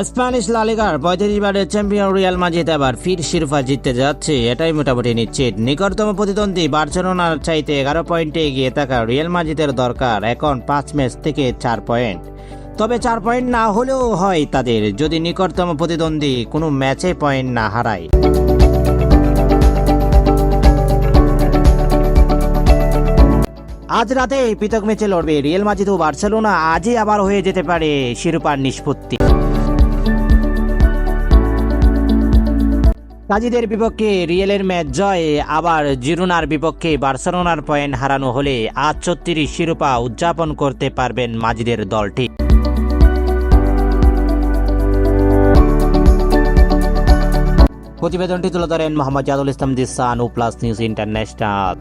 Spanish লালিগার পঁয়ত্রিশ বারের champion Real মাজিদ এবার ফির শিরোপা জিততে যাচ্ছে, এটাই মোটামুটি নিশ্চিত। নিকটতম প্রতিদ্বন্দ্বী বার্সেলোনার চাইতে এগারো পয়েন্টে এগিয়ে থাকা রিয়াল মাজিদের দরকার এখন পাঁচ ম্যাচ থেকে চার পয়েন্ট। তবে চার পয়েন্ট না হলেও হয় তাদের, যদি নিকটতম প্রতিদ্বন্দ্বী কোনো ম্যাচে পয়েন্ট না হারায়। আজ রাতে পৃথক ম্যাচে লড়বে রিয়েল মাজিদ ও বার্সেলোনা, আজই আবার হয়ে যেতে পারে শিরোপার নিষ্পত্তি। কাজীদের বিপক্ষে রিয়েলের ম্যাচ জয়ে আবার জিরুনার বিপক্ষে বার্সেলোনার পয়েন্ট হারানো হলে আজ ছত্রিশ শিরোপা উদযাপন করতে পারবেন মাজিদের দলটি। প্রতিবেদনটি তুলে ধরেন মোহাম্মদ জাদুল ইসলাম দিসান ও প্লাস নিউজ ইন্টারন্যাশনাল।